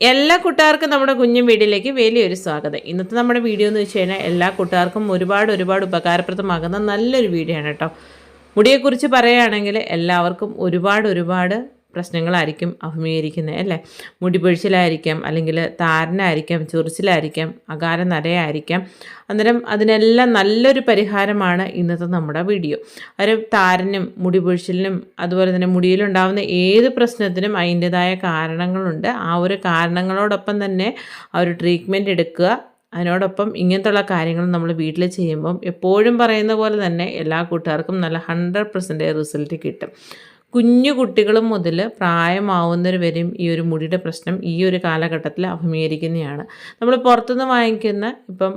എല്ലാ കൂട്ടുകാർക്കും നമ്മുടെ കുഞ്ഞു വീഡിയോയിലേക്ക് വലിയൊരു സ്വാഗതം. ഇന്നത്തെ നമ്മുടെ വീഡിയോ എന്ന് വെച്ച് കഴിഞ്ഞാൽ എല്ലാ കൂട്ടുകാർക്കും ഒരുപാട് ഒരുപാട് ഉപകാരപ്രദമാകുന്ന നല്ലൊരു വീഡിയോ ആണ് കേട്ടോ. മുടിയെക്കുറിച്ച് പറയുകയാണെങ്കിൽ എല്ലാവർക്കും ഒരുപാട് ഒരുപാട് പ്രശ്നങ്ങളായിരിക്കും അഭിമുഖീകരിക്കുന്നത് അല്ലേ? മുടി പൊഴിച്ചിലായിരിക്കാം അല്ലെങ്കിൽ താരനായിരിക്കാം ചൊറിച്ചിലായിരിക്കാം അകാല നരയായിരിക്കാം അന്നേരം അതിനെല്ലാം നല്ലൊരു പരിഹാരമാണ് ഇന്നത്തെ നമ്മുടെ വീഡിയോ. ഒരു താരനും മുടി പൊഴിച്ചിലിനും അതുപോലെ തന്നെ മുടിയിലുണ്ടാകുന്ന ഏത് പ്രശ്നത്തിനും അതിന്റെതായ കാരണങ്ങളുണ്ട്. ആ ഒരു കാരണങ്ങളോടൊപ്പം തന്നെ ആ ഒരു ട്രീറ്റ്മെന്റ് എടുക്കുക. അതിനോടൊപ്പം ഇങ്ങനത്തുള്ള കാര്യങ്ങൾ നമ്മൾ വീട്ടിൽ ചെയ്യുമ്പം എപ്പോഴും പറയുന്ന പോലെ തന്നെ എല്ലാ കൂട്ടുകാർക്കും നല്ല ഹൺഡ്രഡ് പെർസെന്റേജ് റിസൾട്ട് കിട്ടും. കുഞ്ഞു കുട്ടികൾ മുതൽ പ്രായമാവുന്നവർ വരെയും ഈ ഒരു മുടിയുടെ പ്രശ്നം ഈ ഒരു കാലഘട്ടത്തിൽ അഭിമുഖീകരിക്കുന്നതാണ് നമ്മൾ പുറത്തുനിന്ന് വാങ്ങിക്കുന്ന ഇപ്പം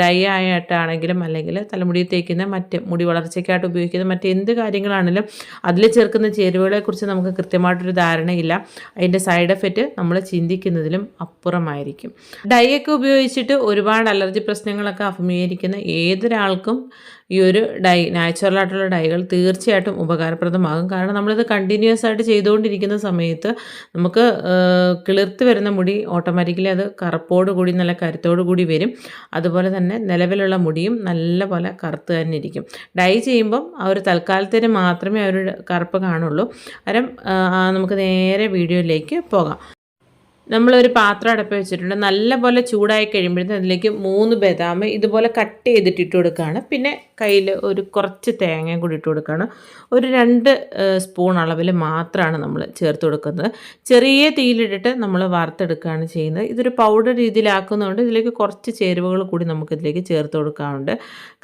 ഡൈ ആയിട്ടാണെങ്കിലും അല്ലെങ്കിൽ തലമുടി തേക്കുന്ന മറ്റ് മുടി വളർച്ചയ്ക്കായിട്ട് ഉപയോഗിക്കുന്ന മറ്റ് എന്ത് കാര്യങ്ങളാണെങ്കിലും അതിൽ ചേർക്കുന്ന ചേരുവകളെക്കുറിച്ച് നമുക്ക് കൃത്യമായിട്ടൊരു ധാരണയില്ല. അതിന്റെ സൈഡ് എഫക്റ്റ് നമ്മൾ ചിന്തിക്കുന്നതിലും അപ്പുറമായിരിക്കും. ഡൈ ഒക്കെ ഉപയോഗിച്ചിട്ട് ഒരുപാട് അലർജി പ്രശ്നങ്ങളൊക്കെ അഭിമുഖീകരിക്കുന്ന ഏതൊരാൾക്കും ഈ ഒരു ഡൈ നാച്ചുറലായിട്ടുള്ള ഡൈകൾ തീർച്ചയായിട്ടും ഉപകാരപ്രദമാകും. കാരണം നമ്മളിത് കണ്ടിന്യൂസ് ആയിട്ട് ചെയ്തുകൊണ്ടിരിക്കുന്ന സമയത്ത് നമുക്ക് കിളിർത്ത് വരുന്ന മുടി ഓട്ടോമാറ്റിക്കലി അത് കറുപ്പോട് കൂടി നല്ല കരുത്തോടു കൂടി വരും. അതുപോലെ തന്നെ നിലവിലുള്ള മുടിയും നല്ല പോലെ കറുത്ത് തന്നെ ഇരിക്കും. ഡൈ ചെയ്യുമ്പം ആ ഒരു തൽക്കാലത്തിന് മാത്രമേ ആ ഒരു കറുപ്പ് കാണുള്ളൂ. അരം നമുക്ക് നേരെ വീഡിയോയിലേക്ക് പോകാം. നമ്മളൊരു പാത്രം അടപ്പ് വെച്ചിട്ടുണ്ട്. നല്ലപോലെ ചൂടായി കഴിയുമ്പോഴത്തേക്കും അതിലേക്ക് മൂന്ന് ബദാം ഇതുപോലെ കട്ട് ചെയ്തിട്ട് ഇട്ട് കൊടുക്കുകയാണ്. പിന്നെ കയ്യിൽ ഒരു കുറച്ച് തേങ്ങയും കൂടി ഇട്ട് കൊടുക്കുകയാണ്. ഒരു രണ്ട് സ്പൂൺ അളവിൽ മാത്രമാണ് നമ്മൾ ചേർത്ത് കൊടുക്കുന്നത്. ചെറിയ തീയിലിട്ടിട്ട് നമ്മൾ വറുത്തെടുക്കുകയാണ് ചെയ്യുന്നത്. ഇതൊരു പൗഡർ രീതിയിലാക്കുന്നതുകൊണ്ട് ഇതിലേക്ക് കുറച്ച് ചേരുവകൾ കൂടി നമുക്കിതിലേക്ക് ചേർത്ത് കൊടുക്കാറുണ്ട്.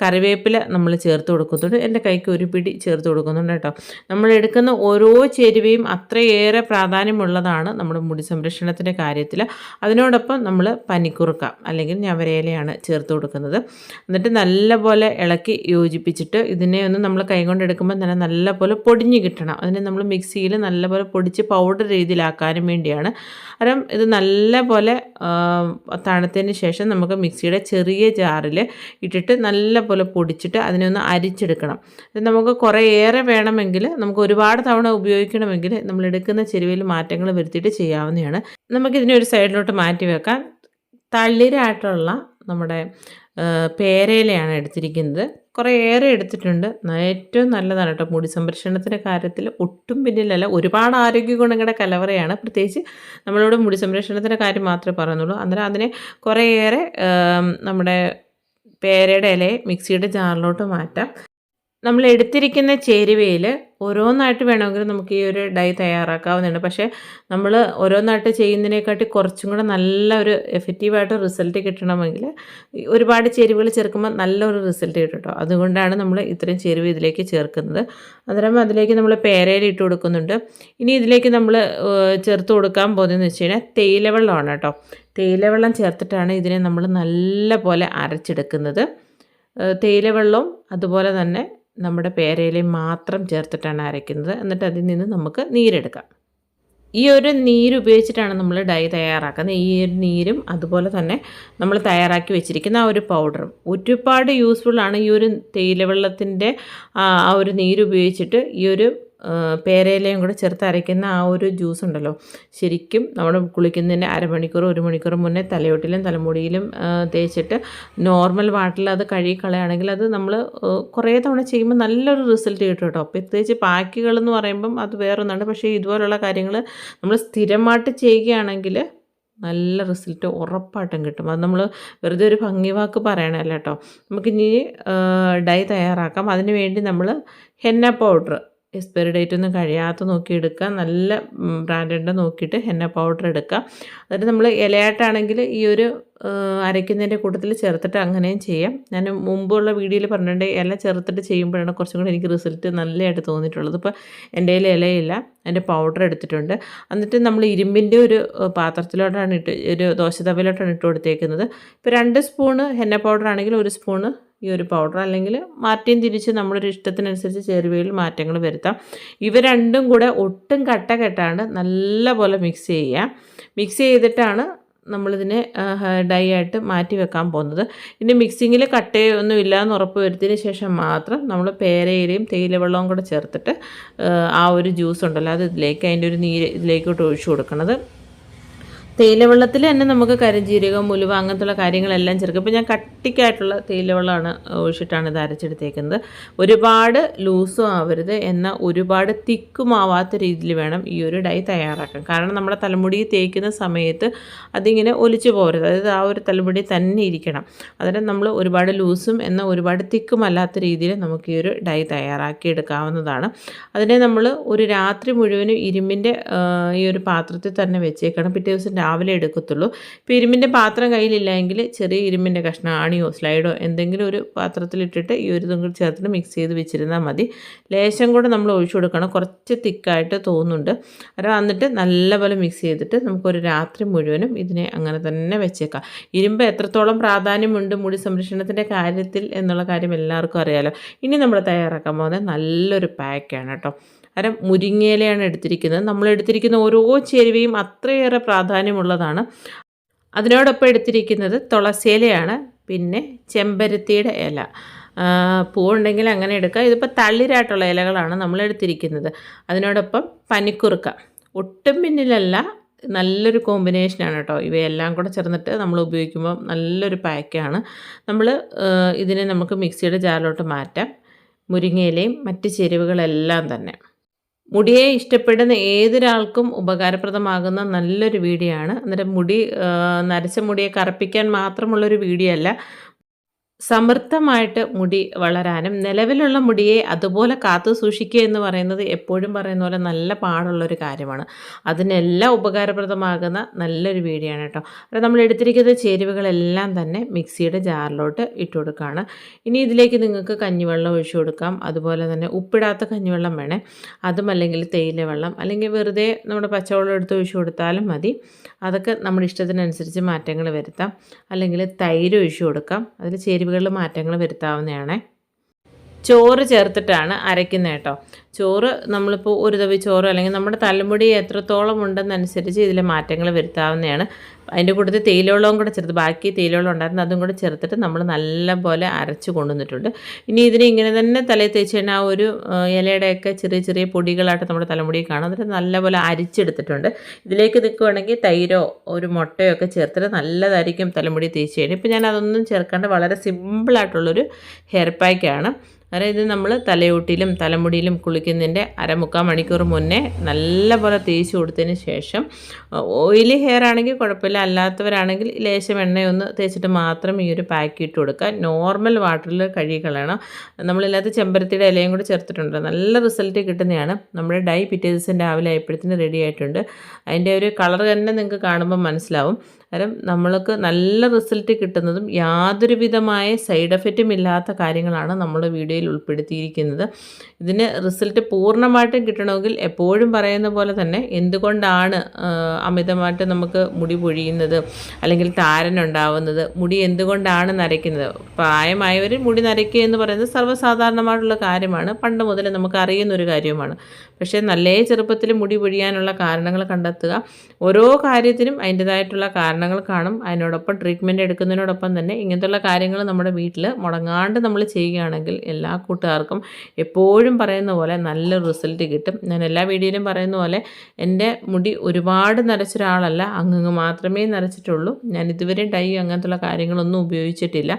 കറിവേപ്പില നമ്മൾ ചേർത്ത് കൊടുക്കുന്നുണ്ട്. എന്റെ കൈക്ക് ഒരു പിടി ചേർത്ത് കൊടുക്കുന്നുണ്ട് കേട്ടോ. നമ്മൾ എടുക്കുന്ന ഓരോ ചേരുവയും അത്രയേറെ പ്രാധാന്യമുള്ളതാണ് നമ്മുടെ മുടി സംരക്ഷണത്തിന്റെ കാര്യത്തിൽ അതിനോടൊപ്പം നമ്മൾ പനിക്കുറുക്ക അല്ലെങ്കിൽ ഞവരയിലയാണ് ചേർത്ത് കൊടുക്കുന്നത്. എന്നിട്ട് നല്ലപോലെ ഇളക്കി യോജിപ്പിച്ചിട്ട് ഇതിനെ ഒന്ന് നമ്മൾ കൈകൊണ്ട് എടുക്കുമ്പോൾ തന്നെ നല്ലപോലെ പൊടിഞ്ഞ് കിട്ടണം. അതിനെ നമ്മൾ മിക്സിയിൽ നല്ലപോലെ പൊടിച്ച് പൗഡർ രീതിയിലാക്കാനും വേണ്ടിയാണ്. കാരണം ഇത് നല്ലപോലെ തണുത്തതിന് ശേഷം നമുക്ക് മിക്സിയുടെ ചെറിയ ജാറിൽ ഇട്ടിട്ട് നല്ലപോലെ പൊടിച്ചിട്ട് അതിനെ ഒന്ന് അരിച്ചെടുക്കണം. ഇത് നമുക്ക് കുറേയേറെ വേണമെങ്കിൽ നമുക്ക് ഒരുപാട് തവണ ഉപയോഗിക്കണമെങ്കിൽ നമ്മൾ എടുക്കുന്ന ചെരുവിൽ മാറ്റങ്ങൾ വരുത്തിയിട്ട് ചെയ്യാവുന്നതാണ്. നമുക്കിതിനെ ഒരു സൈഡിലോട്ട് മാറ്റി വെക്കാം. തളിരായിട്ടുള്ള നമ്മുടെ പേരയിലയാണ് എടുത്തിരിക്കുന്നത്. കുറേ ഏറെ എടുത്തിട്ടുണ്ട്. ഏറ്റവും നല്ലതാണ് കേട്ടോ മുടി സംരക്ഷണത്തിന്റെ കാര്യത്തിൽ. ഒട്ടും പിന്നിലല്ല. ഒരുപാട് ആരോഗ്യ ഗുണങ്ങളുടെ കലവറയാണ്. പ്രത്യേകിച്ച് നമ്മളിവിടെ മുടി സംരക്ഷണത്തിന്റെ കാര്യം മാത്രമേ പറയുന്നുള്ളൂ. അന്നേരം അതിനെ കുറേയേറെ നമ്മുടെ പേരയുടെ ഇലയെ മിക്സിയുടെ ജാറിലോട്ട് മാറ്റാം. നമ്മൾ എടുത്തിരിക്കുന്ന ചേരുവയിൽ ഓരോന്നായിട്ട് വേണമെങ്കിൽ നമുക്ക് ഈ ഒരു ഡൈ തയ്യാറാക്കാവുന്നതാണ്. പക്ഷേ നമ്മൾ ഓരോന്നായിട്ട് ചെയ്യുന്നതിനെക്കാട്ടി കുറച്ചും കൂടെ നല്ല ഒരു എഫക്റ്റീവായിട്ട് റിസൾട്ട് കിട്ടണമെങ്കിൽ ഒരുപാട് ചേരുവകൾ ചേർക്കുമ്പോൾ നല്ലൊരു റിസൾട്ട് കിട്ടും കേട്ടോ. അതുകൊണ്ടാണ് നമ്മൾ ഇത്രയും ചേരുവ ഇതിലേക്ക് ചേർക്കുന്നത്. അന്നേരം അതിലേക്ക് നമ്മൾ പേരയിൽ ഇട്ട് കൊടുക്കുന്നുണ്ട്. ഇനി ഇതിലേക്ക് നമ്മൾ ചേർത്ത് കൊടുക്കാൻ പോകുന്നതെന്ന് വെച്ച് കഴിഞ്ഞാൽ തേയില വെള്ളമാണ് കേട്ടോ. തേയില വെള്ളം ചേർത്തിട്ടാണ് ഇതിനെ നമ്മൾ നല്ല പോലെ അരച്ചെടുക്കുന്നത്. തേയില വെള്ളവും അതുപോലെ തന്നെ നമ്മുടെ പേരയിലയും മാത്രം ചേർത്തിട്ടാണ് അരയ്ക്കുന്നത്. എന്നിട്ട് അതിൽ നിന്ന് നമുക്ക് നീരെടുക്കാം. ഈ ഒരു നീര് ഉപയോഗിച്ചിട്ടാണ് നമ്മൾ ഡൈ തയ്യാറാക്കുന്നത്. ഈ ഒരു നീരും അതുപോലെ തന്നെ നമ്മൾ തയ്യാറാക്കി വെച്ചിരിക്കുന്ന ആ ഒരു പൗഡറും. ഒരുപാട് യൂസ്ഫുള്ളാണ് ഈ ഒരു തേയില വെള്ളത്തിന്റെ ആ ഒരു നീര് ഉപയോഗിച്ചിട്ട് ഈ ഒരു പേരയിലയും കൂടെ ചേർത്ത് അരയ്ക്കുന്ന ആ ഒരു ജ്യൂസ് ഉണ്ടല്ലോ. ശരിക്കും നമ്മൾ കുളിക്കുന്നതിന്റെ അരമണിക്കൂർ ഒരു മണിക്കൂർ മുന്നേ തലയോട്ടിലും തലമുടിയിലും തേച്ചിട്ട് നോർമൽ വാട്ടറിൽ അത് കഴുകി കളയുകയാണെങ്കിൽ അത് നമ്മൾ കുറേ തവണ ചെയ്യുമ്പോൾ നല്ലൊരു റിസൾട്ട് കിട്ടും കേട്ടോ. പ്രത്യേകിച്ച് പാക്കുകൾ എന്ന് പറയുമ്പം അത് വേറൊന്നാണ്. പക്ഷേ ഇതുപോലുള്ള കാര്യങ്ങൾ നമ്മൾ സ്ഥിരമായിട്ട് ചെയ്യുകയാണെങ്കിൽ നല്ല റിസൾട്ട് ഉറപ്പായിട്ടും കിട്ടും. അത് നമ്മൾ വെറുതെ ഒരു ഭംഗി വാക്ക് പറയണമല്ല കേട്ടോ. നമുക്കിനി ഡൈ തയ്യാറാക്കാം. അതിന് വേണ്ടി നമ്മൾ ഹെന്ന പൗഡർ എക്സ്പയറി ഡേറ്റ് ഒന്നും കഴിയാത്ത നോക്കി എടുക്കുക നല്ല ബ്രാൻഡിന്റെ നോക്കിയിട്ട് ഹെന്ന പൗഡർ എടുക്കുക അതായത് നമ്മൾ ഇലയായിട്ടാണെങ്കിൽ ഈ ഒരു അരയ്ക്കുന്നതിന്റെ കൂട്ടത്തിൽ ചേർത്തിട്ട് അങ്ങനെയും ചെയ്യാം. ഞാൻ മുമ്പുള്ള വീഡിയോയിൽ പറഞ്ഞിട്ടുണ്ട് ഇല ചേർത്തിട്ട് ചെയ്യുമ്പോഴാണ് കുറച്ചും കൂടി എനിക്ക് റിസൾട്ട് നല്ലതായിട്ട് തോന്നിയിട്ടുള്ളത്. ഇപ്പോൾ എന്റെ കയ്യിൽ ഇലയില്ല അതിന്റെ പൗഡർ എടുത്തിട്ടുണ്ട്. എന്നിട്ട് നമ്മൾ ഇരുമ്പിന്റെ ഒരു പാത്രത്തിലോട്ടാണ് ഇട്ട് ഒരു ദോശ തവയിലോട്ടാണ് ഇട്ട് കൊടുത്തേക്കുന്നത്. ഇപ്പോൾ രണ്ട് സ്പൂണ് ഹെന്ന പൗഡർ ആണെങ്കിൽ ഒരു സ്പൂണ് ഈ ഒരു പൗഡർ അല്ലെങ്കിൽ മാറ്റിയും തിരിച്ച് നമ്മുടെ ഇഷ്ടത്തിനനുസരിച്ച് ചേരുവയിൽ മാറ്റങ്ങൾ വരുത്താം. ഇവ രണ്ടും കൂടെ ഒട്ടും കട്ട കെട്ടാണ്ട് നല്ല പോലെ മിക്സ് ചെയ്യുക. മിക്സ് ചെയ്തിട്ടാണ് നമ്മളിതിനെ ഡൈ ആയിട്ട് മാറ്റി വെക്കാൻ പോകുന്നത്. ഇനി മിക്സിങ്ങിൽ കട്ടയൊന്നും ഇല്ല എന്ന് ഉറപ്പ് വരുത്തിയതിന് ശേഷം മാത്രം നമ്മൾ പേരയിലയും തേയില വെള്ളവും കൂടെ ചേർത്തിട്ട് ആ ഒരു ജ്യൂസ് ഉണ്ടല്ലോ അത് ഇതിലേക്ക് അതിന്റെ ഒരു നീര് ഇതിലേക്കോട്ട് ഒഴിച്ചു കൊടുക്കണത്. തേയിലവെള്ളത്തിൽ തന്നെ നമുക്ക് കരിഞ്ജീരകം ഉലുവ അങ്ങനത്തുള്ള കാര്യങ്ങളെല്ലാം ചേർക്കും. ഇപ്പോൾ ഞാൻ കട്ടിക്കായിട്ടുള്ള തേയിലവെള്ളമാണ് ഒഴിച്ചിട്ടാണ് ഇത് അരച്ചെടുത്തേക്കുന്നത്. ഒരുപാട് ലൂസും ആവരുത് എന്നാൽ ഒരുപാട് തിക്കുമാവാത്ത രീതിയിൽ വേണം ഈ ഒരു ഡൈ തയ്യാറാക്കാൻ. കാരണം നമ്മുടെ തലമുടി തേക്കുന്ന സമയത്ത് അതിങ്ങനെ ഒലിച്ചു പോകരുത്. അതായത് ആ ഒരു തലമുടി തന്നെ ഇരിക്കണം. അതിന് നമ്മൾ ഒരുപാട് ലൂസും എന്നാൽ ഒരുപാട് തിക്കുമല്ലാത്ത രീതിയിൽ നമുക്ക് ഈ ഒരു ഡൈ തയ്യാറാക്കി എടുക്കാവുന്നതാണ് അതിനെ നമ്മൾ ഒരു രാത്രി മുഴുവനും ഇരുമ്പിന്റെ ഈ ഒരു പാത്രത്തിൽ തന്നെ വെച്ചേക്കണം. പിറ്റേ ദിവസം രാവിലെ എടുക്കത്തുള്ളൂ. ഇപ്പോൾ ഇരുമ്പിന്റെ പാത്രം കയ്യിലില്ലെങ്കിൽ ചെറിയ ഇരുമ്പിന്റെ കഷ്ണം ആണിയോ സ്ലൈഡോ എന്തെങ്കിലും ഒരു പാത്രത്തിലിട്ടിട്ട് ഈ ഒരു ഇതും ചേർത്തിട്ട് മിക്സ് ചെയ്ത് വെച്ചിരുന്നാൽ മതി. ലേശം കൂടെ നമ്മൾ ഒഴിച്ചു കൊടുക്കണം. കുറച്ച് തിക്കായിട്ട് തോന്നുന്നുണ്ട്. അത് വന്നിട്ട് നല്ലപോലെ മിക്സ് ചെയ്തിട്ട് നമുക്കൊരു രാത്രി മുഴുവനും ഇതിനെ അങ്ങനെ തന്നെ വെച്ചേക്കാം. ഇരുമ്പ് എത്രത്തോളം പ്രാധാന്യമുണ്ട് മുടി സംരക്ഷണത്തിന്റെ കാര്യത്തിൽ എന്നുള്ള കാര്യം എല്ലാവർക്കും അറിയാലോ. ഇനി നമ്മൾ തയ്യാറാക്കാൻ പോകുന്നത് നല്ലൊരു പാക്കാണ് കേട്ടോ. അര മുരിങ്ങയിലയാണ് എടുത്തിരിക്കുന്നത്. നമ്മൾ എടുത്തിരിക്കുന്ന ഓരോ ചേരുവയും അത്രയേറെ പ്രാധാന്യമുള്ളതാണ്. അതിനോടൊപ്പം എടുത്തിരിക്കുന്നത് തുളസിയിലയാണ് പിന്നെ ചെമ്പരത്തിയുടെ ഇല. പൂവുണ്ടെങ്കിൽ അങ്ങനെ എടുക്കാം ഇതിപ്പോൾ തളിരായിട്ടുള്ള ഇലകളാണ് നമ്മൾ എടുത്തിരിക്കുന്നത്. അതിനോടൊപ്പം പനിക്കുറുക്ക. ഒട്ടും പിന്നിലല്ല നല്ലൊരു കോമ്പിനേഷനാണ് കേട്ടോ. ഇവയെല്ലാം കൂടെ ചേർന്നിട്ട് നമ്മൾ ഉപയോഗിക്കുമ്പോൾ നല്ലൊരു പാക്കാണ് നമ്മൾ ഇതിനെ നമുക്ക് മിക്സിയുടെ ജാറിലോട്ട് മാറ്റാം. മുരിങ്ങയിലയും മറ്റ് ചേരുവകളെല്ലാം തന്നെ. മുടിയെ ഇഷ്ടപ്പെടുന്ന ഏതൊരാൾക്കും ഉപകാരപ്രദമാകുന്ന നല്ലൊരു വീഡിയോ ആണ് അന്നേരം മുടി നരച്ച മുടിയെ കറുപ്പിക്കാൻ മാത്രമുള്ളൊരു വീഡിയോ അല്ല. സമൃദ്ധമായിട്ട് മുടി വളരാനും നിലവിലുള്ള മുടിയെ അതുപോലെ കാത്തു സൂക്ഷിക്കുക എന്ന് പറയുന്നത് എപ്പോഴും പറയുന്ന പോലെ നല്ല പാടുള്ളൊരു കാര്യമാണ്. അതിനെല്ലാം ഉപകാരപ്രദമാകുന്ന നല്ലൊരു വീഡിയോ ആണ് കേട്ടോ. അപ്പോൾ നമ്മൾ എടുത്തിരിക്കുന്ന ചേരുവകളെല്ലാം തന്നെ മിക്സിയുടെ ജാറിലോട്ട് ഇട്ട് കൊടുക്കുകയാണ്. ഇനി ഇതിലേക്ക് നിങ്ങൾക്ക് കഞ്ഞിവെള്ളം ഒഴിച്ചു കൊടുക്കാം. അതുപോലെ തന്നെ ഉപ്പിടാത്ത കഞ്ഞിവെള്ളം വേണേ. അതും അല്ലെങ്കിൽ തേയില വെള്ളം അല്ലെങ്കിൽ വെറുതെ നമ്മുടെ പച്ചവെള്ളം എടുത്ത് ഒഴിച്ചു കൊടുത്താലും മതി. അതൊക്കെ നമ്മുടെ ഇഷ്ടത്തിനനുസരിച്ച് മാറ്റങ്ങൾ വരുത്താം. അല്ലെങ്കിൽ തൈര് ഒഴിച്ചു കൊടുക്കാം. അതിൽ ചേരുവ ചേരുവകളിൽ മാറ്റങ്ങൾ വരുത്താവുന്നതാണ്. ചോറ് ചേർത്തിട്ടാണ് അരയ്ക്കുന്നത് കേട്ടോ. ചോറ് നമ്മളിപ്പോൾ ഒരു തവി ചോറ് അല്ലെങ്കിൽ നമ്മുടെ തലമുടി എത്രത്തോളം ഉണ്ടെന്നനുസരിച്ച് ഇതിൽ മാറ്റങ്ങൾ വരുത്താവുന്നതാണ്. അതിന്റെ കൂട്ടത്തിൽ തേയിലവെള്ളവും കൂടെ ചേർത്ത് ബാക്കി തേയിലവെള്ളം ഉണ്ടായിരുന്നു അതും കൂടെ ചേർത്തിട്ട് നമ്മൾ നല്ലപോലെ അരച്ച് കൊണ്ടുവന്നിട്ടുണ്ട്. ഇനി ഇതിനെ ഇങ്ങനെ തന്നെ തലയിൽ തേച്ച് കഴിഞ്ഞാൽ ആ ഒരു ഇലയുടെയൊക്കെ ചെറിയ ചെറിയ പൊടികളായിട്ട് നമ്മുടെ തലമുടിയിൽ കാണും. എന്നിട്ട് നല്ലപോലെ അരിച്ചെടുത്തിട്ടുണ്ട്. ഇതിലേക്ക് നിൽക്കുകയാണെങ്കിൽ തൈരോ ഒരു മുട്ടയോ ഒക്കെ ചേർത്തിട്ട് നല്ലതായിരിക്കും തലമുടി തേച്ച് കഴിഞ്ഞാൽ. ഇപ്പം ഞാൻ അതൊന്നും ചേർക്കാണ്ട് വളരെ സിമ്പിളായിട്ടുള്ളൊരു ഹെയർ പാക്കാണ് അതായത് നമ്മൾ തലയോട്ടിലും തലമുടിയിലും കുളിക്കുന്നതിന്റെ അരമുക്കാൽ മണിക്കൂർ മുന്നേ നല്ലപോലെ തേച്ച് കൊടുത്തതിന് ശേഷം ഓയിലി ഹെയർ ആണെങ്കിൽ കുഴപ്പമില്ല അല്ലാത്തവരാണെങ്കിൽ ലേശം എണ്ണയൊന്ന് തേച്ചിട്ട് മാത്രം ഈ ഒരു പാക്ക് ഇട്ട് കൊടുക്കുക. നോർമൽ വാട്ടറിൽ കഴുകി കളയണം. നമ്മളില്ലാത്ത ചെമ്പരത്തിയുടെ ഇലയും കൂടി ചേർത്തിട്ടുണ്ട്. നല്ല റിസൾട്ട് കിട്ടുന്നതാണ്. നമ്മുടെ ഡൈ പിറ്റേ ദിവസം രാവിലെ ആയപ്പോഴത്തേന് റെഡി ആയിട്ടുണ്ട്. അതിന്റെ ഒരു കളർ തന്നെ നിങ്ങൾക്ക് കാണുമ്പോൾ മനസ്സിലാവും. കാരണം നമ്മൾക്ക് നല്ല റിസൾട്ട് കിട്ടുന്നതും യാതൊരുവിധമായ സൈഡ് എഫക്റ്റും ഇല്ലാത്ത കാര്യങ്ങളാണ് നമ്മൾ വീഡിയോയിൽ ഉൾപ്പെടുത്തിയിരിക്കുന്നത്. ഇതിന് റിസൾട്ട് പൂർണമായിട്ടും കിട്ടണമെങ്കിൽ എപ്പോഴും പറയുന്ന പോലെ തന്നെ എന്തുകൊണ്ടാണ് അമിതമായിട്ട് നമുക്ക് മുടി പൊഴിയുന്നത് അല്ലെങ്കിൽ താരനുണ്ടാവുന്നത് മുടി എന്തുകൊണ്ടാണ് നരയ്ക്കുന്നത്? പ്രായമായവർ മുടി നരയ്ക്കുക എന്ന് പറയുന്നത് സർവസാധാരണമായിട്ടുള്ള കാര്യമാണ്. പണ്ട് മുതലേ നമുക്ക് അറിയുന്നൊരു കാര്യമാണ് പക്ഷേ നല്ല ചെറുപ്പത്തിൽ മുടി പൊഴിയാനുള്ള കാരണങ്ങൾ കണ്ടെത്തുക. ഓരോ കാര്യത്തിനും അതിന്റെതായിട്ടുള്ള കാരണങ്ങൾ കാണും. അതിനോടൊപ്പം ട്രീറ്റ്മെന്റ് എടുക്കുന്നതിനോടൊപ്പം തന്നെ ഇങ്ങനത്തെയുള്ള കാര്യങ്ങൾ നമ്മുടെ വീട്ടിൽ മുടങ്ങാണ്ട് നമ്മൾ ചെയ്യുകയാണെങ്കിൽ എല്ലാ കൂട്ടുകാർക്കും എപ്പോഴും പറയുന്ന പോലെ നല്ല റിസൾട്ട് കിട്ടും. ഞാൻ എല്ലാ വീഡിയോയിലും പറയുന്ന പോലെ എന്റെ മുടി ഒരുപാട് നരച്ച ഒരാളല്ല അങ്ങ് മാത്രമേ നരച്ചിട്ടുള്ളൂ. ഞാൻ ഇതുവരെ ഡൈ അങ്ങനത്തുള്ള കാര്യങ്ങളൊന്നും ഉപയോഗിച്ചിട്ടില്ല.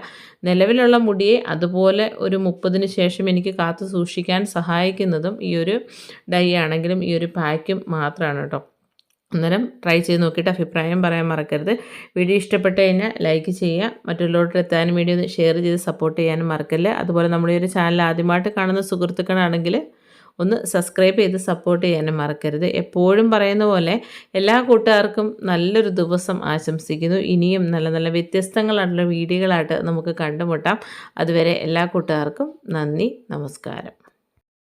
നിലവിലുള്ള മുടിയെ അതുപോലെ ഒരു മുപ്പതിന് ശേഷം എനിക്ക് കാത്തു സൂക്ഷിക്കാൻ സഹായിക്കുന്നതും ഈ ഒരു ഡൈ ആണെങ്കിലും ഈ ഒരു പാക്കും മാത്രമാണ് കേട്ടോ അന്നേരം ട്രൈ ചെയ്ത് നോക്കിയിട്ട് അഭിപ്രായം പറയാൻ മറക്കരുത്. വീഡിയോ ഇഷ്ടപ്പെട്ട് കഴിഞ്ഞാൽ ലൈക്ക് ചെയ്യുക. മറ്റുള്ളവരുടെ എത്താനും വീഡിയോ ഷെയർ ചെയ്ത് സപ്പോർട്ട് ചെയ്യാനും മറക്കല്ല. അതുപോലെ നമ്മുടെ ഒരു ചാനൽ ആദ്യമായിട്ട് കാണുന്ന സുഹൃത്തുക്കളാണെങ്കിൽ ഒന്ന് സബ്സ്ക്രൈബ് ചെയ്ത് സപ്പോർട്ട് ചെയ്യാനും മറക്കരുത്. എപ്പോഴും പറയുന്ന പോലെ എല്ലാ കൂട്ടുകാർക്കും നല്ലൊരു ദിവസം ആശംസിക്കുന്നു. ഇനിയും നല്ല നല്ല വ്യത്യസ്തങ്ങളായിട്ടുള്ള വീഡിയോകളായിട്ട് നമുക്ക് കണ്ടുമുട്ടാം. അതുവരെ എല്ലാ കൂട്ടുകാർക്കും നന്ദി നമസ്കാരം.